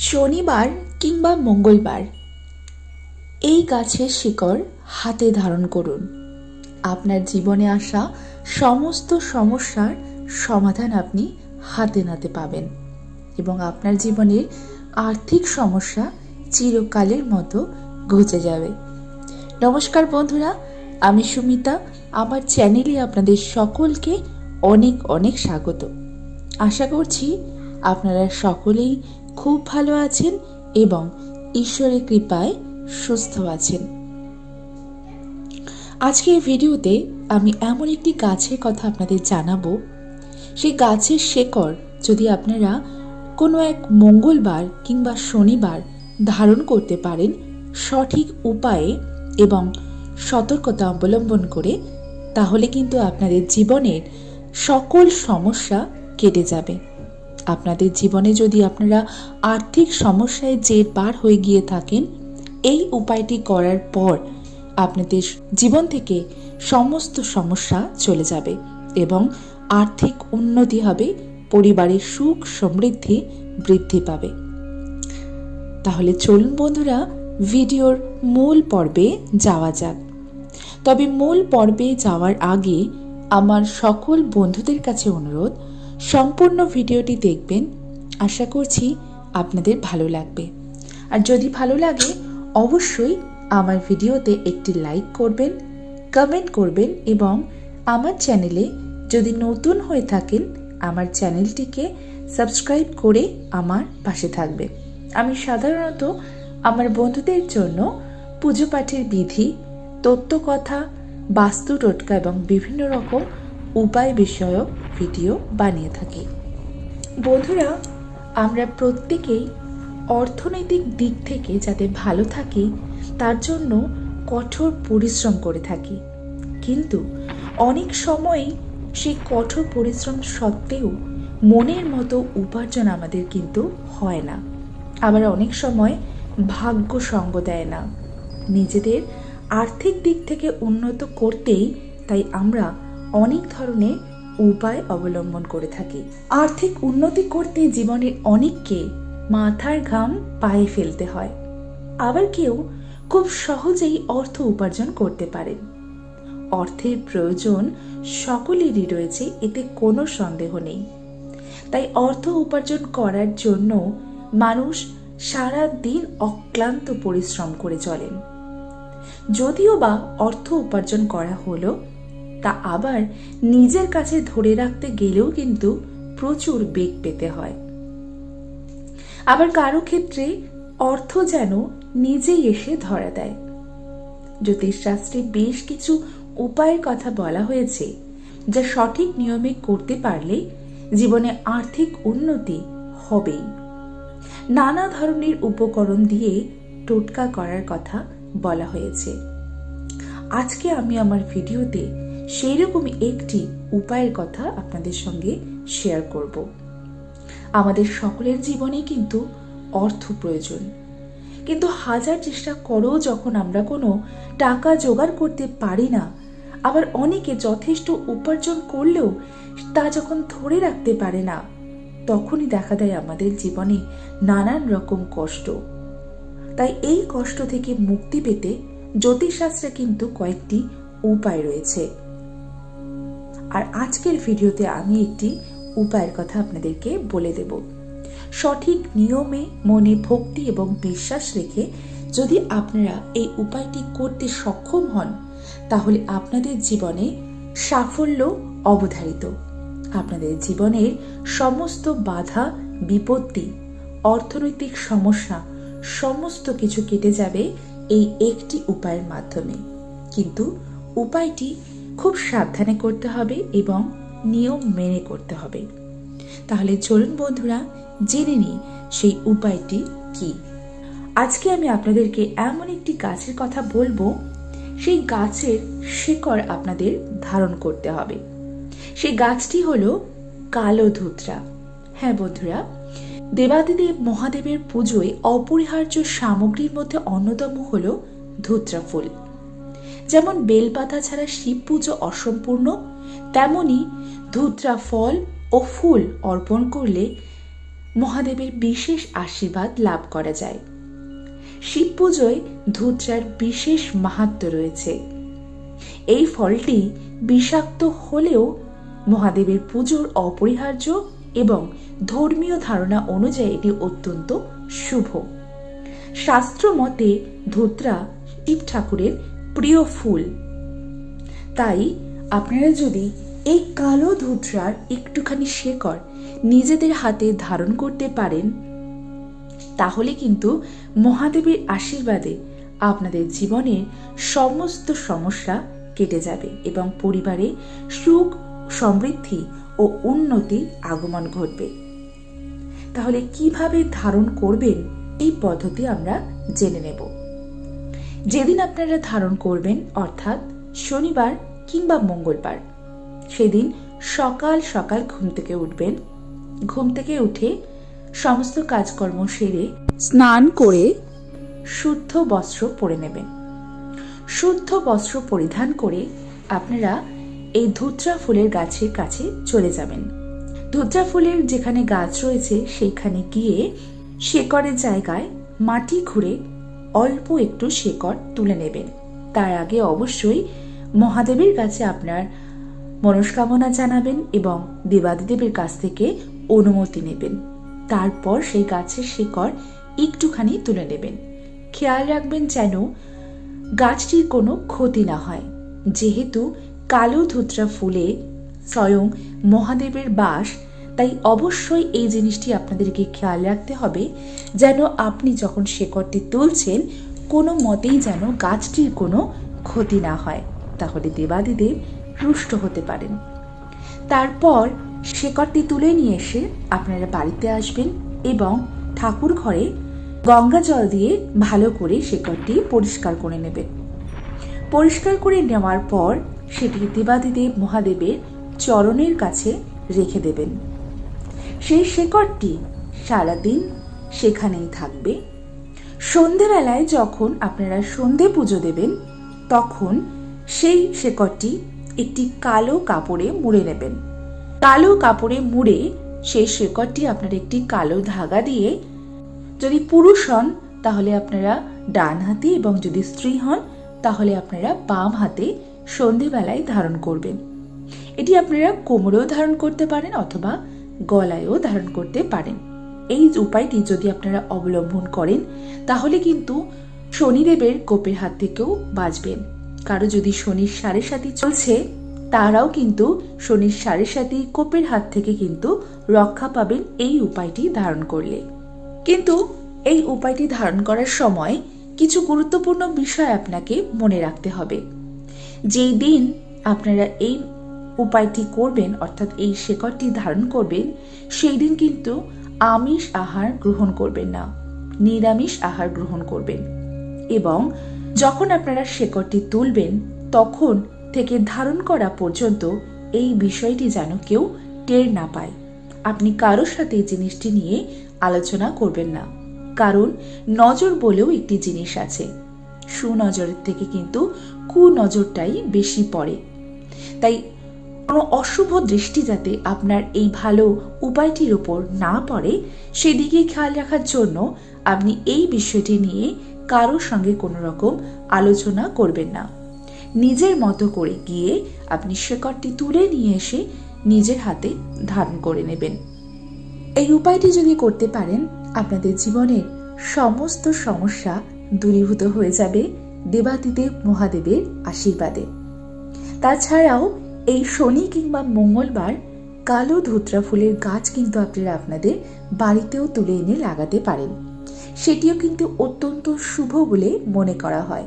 শনিবার কিংবা মঙ্গলবার। এই গাছের শিকড় হাতে ধারণ করুন। আপনার জীবনে আসা সমস্ত সমস্যার সমাধান আপনি হাতে নাতে পাবেন এবং আপনার জীবনের আর্থিক সমস্যা চিরকালের মতো ঘুচে যাবে। নমস্কার বন্ধুরা, আমি সুমিতা। আমার চ্যানেলে আপনাদের সকলকে অনেক অনেক স্বাগত। আশা করছি আপনারা সকলেই খুব ভালো আছেন এবং ঈশ্বরের কৃপায় সুস্থ আছেন। আজকের ভিডিওতে আমি এমন একটি গাছের কথা আপনাদের জানাব। সেই গাছের শেকড় যদি আপনারা কোনো এক মঙ্গলবার কিংবা শনিবার ধারণ করতে পারেন, সঠিক উপায়ে এবং সতর্কতা অবলম্বন করে, তাহলে কিন্তু আপনাদের জীবনের সকল সমস্যা কেটে যাবে। আপনাদের জীবনে যদি আপনারা আর্থিক সমস্যায় জের পার হয়ে গিয়ে থাকেন, এই উপায়টি করার পর আপনাদের জীবন থেকে সমস্ত সমস্যা চলে যাবে এবং আর্থিক উন্নতি হবে, পরিবারের সুখ সমৃদ্ধি বৃদ্ধি পাবে। তাহলে চলুন বন্ধুরা, ভিডিওর মূল পর্বে যাওয়া যাক। তবে মূল পর্বে যাওয়ার আগে আমার সকল বন্ধুদের কাছে অনুরোধ সম্পূর্ণ ভিডিওটি দেখবেন। আশা করছি আপনাদের ভালো লাগবে। আর যদি ভালো লাগে, অবশ্যই আমার ভিডিওতে একটি লাইক করবেন, কমেন্ট করবেন এবং আমার চ্যানেলে যদি নতুন হয়ে থাকেন, আমার চ্যানেলটিকে সাবস্ক্রাইব করে আমার পাশে থাকবে আমি সাধারণত আমার বন্ধুদের জন্য পুজো পাঠের বিধি, তত্ত্বকথা বাস্তু টোটকা এবং বিভিন্ন রকম উপায় বিষয়ক ভিডিও বানিয়ে থাকি। বন্ধুরা, আমরা প্রত্যেকেই অর্থনৈতিক দিক থেকে যাতে ভালো থাকি, তার জন্য কঠোর পরিশ্রম করে থাকি। কিন্তু অনেক সময়ই সেই কঠোর পরিশ্রম সত্ত্বেও মনের মতো উপার্জন আমাদের কিন্তু হয় না। আবার অনেক সময় ভাগ্য সঙ্গ দেয় না। নিজেদের আর্থিক দিক থেকে উন্নত করতেই তাই আমরা অনেক ধরনের উপায় অবলম্বন করে থাকি। আর্থিক উন্নতি করতে জীবনের অনেককে মাথার ঘাম পায়ে ফেলতে হয়। আবার কেউ খুব সহজেই অর্থ উপার্জন করতে পারে। অর্থের প্রয়োজন সকলেরই রয়েছে, এতে কোনো সন্দেহ নেই। তাই অর্থ উপার্জন করার জন্য মানুষ সারা দিন অক্লান্ত পরিশ্রম করে চলেন। যদিও বা অর্থ উপার্জন করা হলো তা আবার নিজের কাছে ধরে রাখতে গেলেও কিন্তু প্রচুর বেগ পেতে হয়। আবার কারও ক্ষেত্রে অর্থ যেন নিজেই এসে ধরা দেয়। জ্যোতিষশাস্ত্রে বেশ কিছু উপায়ের কথা বলা হয়েছে, যা সঠিক নিয়মে করতে পারলে জীবনে আর্থিক উন্নতি হবেই। নানা ধরনের উপকরণ দিয়ে টোটকা করার কথা বলা হয়েছে। আজকে আমি আমার ভিডিওতে সেই রকমই একটি উপায়ের কথা আপনাদের সঙ্গে শেয়ার করব। আমাদের সকলের জীবনে কিন্তু অর্থ প্রয়োজন। কিন্তু হাজার চেষ্টা করেও যখন আমরা কোনো টাকা জোগাড় করতে পারি না, আবার অনেকে যথেষ্ট উপার্জন করলেও তা যখন ধরে রাখতে পারে না, তখনই দেখা দেয় আমাদের জীবনে নানান রকম কষ্ট। তাই এই কষ্ট থেকে মুক্তি পেতে জ্যোতিষশাস্ত্রে কিন্তু কয়েকটি উপায় রয়েছে। আর আজকের ভিডিওতে আমি একটি উপায়ের কথা আপনাদেরকে বলে দেব। সঠিক নিয়মে মনে ভক্তি এবং বিশ্বাস রেখে যদি আপনারা এই উপায়টি করতে সক্ষম হন, তাহলে আপনাদের জীবনে সাফল্য অবধারিত। আপনাদের জীবনের সমস্ত বাধা, বিপত্তি, অর্থনৈতিক সমস্যা, সমস্ত কিছু কেটে যাবে এই একটি উপায়ের মাধ্যমে। কিন্তু উপায়টি খুব সাবধানে করতে হবে এবং নিয়ম মেনে করতে হবে। তাহলে চলুন বন্ধুরা, জেনে নিই সেই উপায়টি কি। আজকে আমি আপনাদেরকে এমন একটি গাছের কথা বলব, সেই গাছের শিকড় আপনাদের ধারণ করতে হবে। সেই গাছটি হলো কালো ধুতরা। হ্যাঁ বন্ধুরা, দেবাদিদেব মহাদেবের পুজোয় অপরিহার্য সামগ্রীর মধ্যে অন্যতম হল ধুতরা ফুল। যেমন বেলপাতা ছাড়া শিব পুজো অসম্পূর্ণ, তেমনি ধুত্রা ফল ও ফুল অর্পণ করলে মহাদেবের বিশেষ আশীর্বাদ লাভ করা যায়। শিব পুজোয় ধুত্রার বিশেষ মাহাত্ম রয়েছে। এই ফলটি বিষাক্ত হলেও মহাদেবের পুজোর অপরিহার্য এবং ধর্মীয় ধারণা অনুযায়ী এটি অত্যন্ত শুভ। শাস্ত্র মতে ধুত্রা শিব ঠাকুরের প্রিয় ফুল। তাই আপনারা যদি এই কালো ধুত্রার একটুখানি শেকড় নিজেদের হাতে ধারণ করতে পারেন, তাহলে কিন্তু মহাদেবের আশীর্বাদে আপনাদের জীবনের সমস্ত সমস্যা কেটে যাবে এবং পরিবারে সুখ, সমৃদ্ধি ও উন্নতি আগমন ঘটবে। তাহলে কীভাবে ধারণ করবেন এই পদ্ধতি আমরা জেনে নেব। যেদিন আপনারা ধারণ করবেন, অর্থাৎ শনিবার কিংবা মঙ্গলবার, সেদিন সকাল সকাল ঘুম থেকে উঠবেন। ঘুম থেকে উঠে সমস্ত কাজকর্ম সেরে স্নান করে শুদ্ধ বস্ত্র পরে নেবেন। শুদ্ধ বস্ত্র পরিধান করে আপনারা এই ধুত্রা ফুলের গাছের কাছে চলে যাবেন। ধুত্রা ফুলের যেখানে গাছ রয়েছে সেখানে গিয়ে শেকড়ের জায়গায় মাটি ঘুরে অল্প একটু শেকড় তুলে নেবেন। তার আগে অবশ্যই মহাদেবের কাছে আপনার মনস্কামনা জানাবেন এবং দেবাদিদেবের কাছ থেকে অনুমতি নেবেন। তারপর সেই গাছের শিকড় একটুখানি তুলে নেবেন। খেয়াল রাখবেন যেন গাছটির কোনো ক্ষতি না হয়। যেহেতু কালো ধুত্রা ফুলে স্বয়ং মহাদেবের বাস তাই অবশ্যই এই জিনিসটি আপনাদেরকে খেয়াল রাখতে হবে যেন আপনি যখন শেকড়টি তুলছেন, কোনো মতেই যেন গাছটির কোনো ক্ষতি না হয়। তাহলে দেবাদিদেব রুষ্ট হতে পারেন। তারপর শেকড়টি তুলে নিয়ে এসে আপনারা বাড়িতে আসবেন এবং ঠাকুর ঘরে গঙ্গা জল দিয়ে ভালো করে শেকড়টি পরিষ্কার করে নেবেন। পরিষ্কার করে নেওয়ার পর সেটি দেবাদিদেব মহাদেবের চরণের কাছে রেখে দেবেন। সেই শেকড়টি সারাদিন সেখানেই থাকবে। সন্ধেবেলায় যখন আপনারা সন্ধে পুজো দেবেন, তখন সেই শেকড়টি একটি কালো কাপড়ে মুড়ে নেবেন। কালো কাপড়ে মুড়ে সেই শেকড়টি আপনারা একটি কালো ধাগা দিয়ে যদি পুরুষ হন, তাহলে আপনারা ডান হাতে এবং যদি স্ত্রী হন, তাহলে আপনারা বাম হাতে সন্ধেবেলায় ধারণ করবেন। এটি আপনারা কোমরেও ধারণ করতে পারেন অথবা গলায়ও ধারণ করতে পারেন। এই উপায়টি যদি আপনারা অবলম্বন করেন, তাহলে কিন্তু শনিদেবের কোপের হাত থেকেও বাঁচবেন। কারও যদি শনির সাড়ে সাথী চলছে, তারাও কিন্তু শনির সাড়ে সাথী কোপের হাত থেকে কিন্তু রক্ষা পাবেন এই উপায়টি ধারণ করলে। কিন্তু এই উপায়টি ধারণ করার সময় কিছু গুরুত্বপূর্ণ বিষয় আপনাকে মনে রাখতে হবে। যেই দিন আপনারা এই উপায়টি করবেন, অর্থাৎ এই শেকড়টি ধারণ করবেন, সেই দিন কিন্তু আমিষ আহার গ্রহণ করবেন না, নিরামিষ আহার গ্রহণ করবেন। এবং যখন আপনারা শেকড়টি তুলবেন, তখন থেকে ধারণ করা পর্যন্ত এই বিষয়টি যেন কেউ টের না পায়। আপনি কারোর সাথে এই জিনিসটি নিয়ে আলোচনা করবেন না। কারণ নজর বলেও একটি জিনিস আছে। সুনজরের থেকে কিন্তু কুনজরটাই বেশি পড়ে। তাই কোনো অশুভ দৃষ্টি যাতে আপনার এই ভালো উপায়টির ওপর না পড়ে, সেদিকে খেয়াল রাখার জন্য আপনি এই বিষয়টি নিয়ে কারোর সঙ্গে কোনো রকম আলোচনা করবেন না। নিজের মতো করে গিয়ে আপনি শেকড়টি তুলে নিয়ে এসে নিজের হাতে ধারণ করে নেবেন। এই উপায়টি যদি করতে পারেন, আপনাদের জীবনের সমস্ত সমস্যা দূরীভূত হয়ে যাবে দেবাদিদেব মহাদেবের আশীর্বাদে। তাছাড়াও এই শনি কিংবা মঙ্গলবার কালো ধুত্রা ফুলের গাছ কিন্তু আপনারা আপনাদের বাড়িতেও তুলে এনে লাগাতে পারেন। সেটিও কিন্তু অত্যন্ত শুভ বলে মনে করা হয়।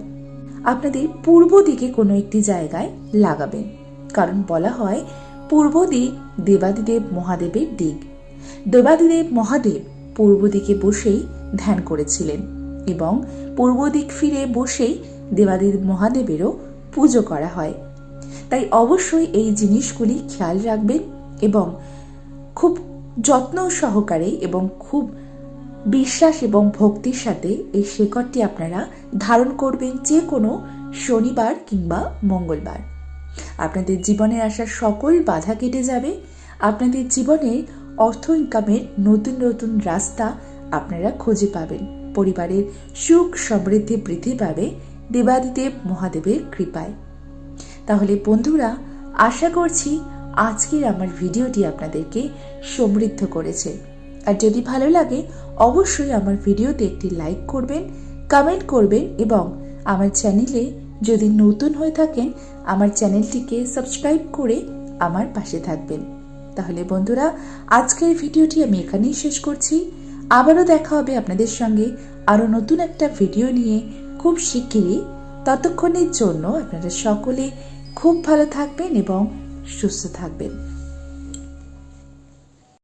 আপনাদের পূর্ব দিকে কোনো একটি জায়গায় লাগাবেন। কারণ বলা হয়, পূর্ব দিক দেবাদিদেব মহাদেবের দিক। দেবাদিদেব মহাদেব পূর্ব দিকে বসেই ধ্যান করেছিলেন এবং পূর্ব দিক ফিরে বসেই দেবাদিদেব মহাদেবেরও পুজো করা হয়। তাই অবশ্যই এই জিনিসগুলি খেয়াল রাখবেন এবং খুব যত্ন সহকারে এবং খুব বিশ্বাস এবং ভক্তির সাথে এই শেকড়টি আপনারা ধারণ করবেন যে কোনো শনিবার কিংবা মঙ্গলবার। আপনাদের জীবনে আসা সকল বাধা কেটে যাবে। আপনাদের জীবনে অর্থ ইনকামের নতুন নতুন রাস্তা আপনারা খুঁজে পাবেন। পরিবারের সুখ সমৃদ্ধি বৃদ্ধি পাবে দেবাদিদেব মহাদেবের কৃপায়। তাহলে বন্ধুরা, আশা করছি আজকের আমার ভিডিওটি আপনাদেরকে সমৃদ্ধ করেছে। আর যদি ভালো লাগে, অবশ্যই আমার ভিডিওতে একটি লাইক করবেন, কমেন্ট করবেন এবং আমার চ্যানেলে যদি নতুন হয়ে থাকেন, আমার চ্যানেলটিকে সাবস্ক্রাইব করে আমার পাশে থাকবেন। তাহলে বন্ধুরা, আজকের ভিডিওটি আমি এখানেই শেষ করছি। আবারও দেখা হবে আপনাদের সঙ্গে আরও নতুন একটা ভিডিও নিয়ে। খুব শিগগিরই ততক্ষণের জন্য আপনারা সকলে খুব ভালো থাকবেন এবং সুস্থ থাকবেন।